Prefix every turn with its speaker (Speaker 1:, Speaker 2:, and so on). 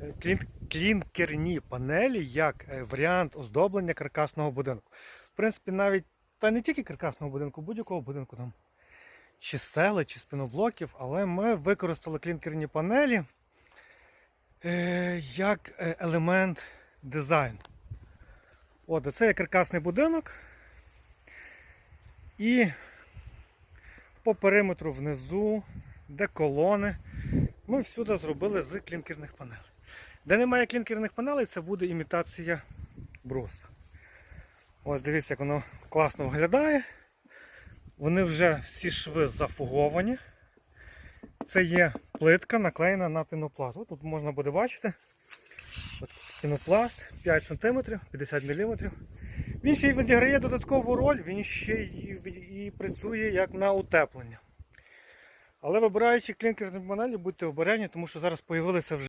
Speaker 1: клін- клінкерні панелі як е, варіант оздоблення каркасного будинку. В принципі, навіть та не тільки каркасного будинку, будь-якого будинку там. Чи сели, чи спиноблоків, але ми використали клінкерні панелі е, як е, елемент дизайну. От, це є каркасний будинок. І по периметру внизу, де колони, ми всюди зробили з клінкерних панелей. Де немає клінкерних панелей, це буде імітація бруса. Ось дивіться, як воно класно виглядає. Вони вже всі шви зафуговані. Це є плитка наклеєна на пінопласт. От тут можна буде бачити. От пінопласт 5 см, 50 мм. Він ще й відіграє додаткову роль, він ще й, і працює як на утеплення. Але вибираючи клінкерні панелі, будьте обережні, тому що зараз з'явилися вже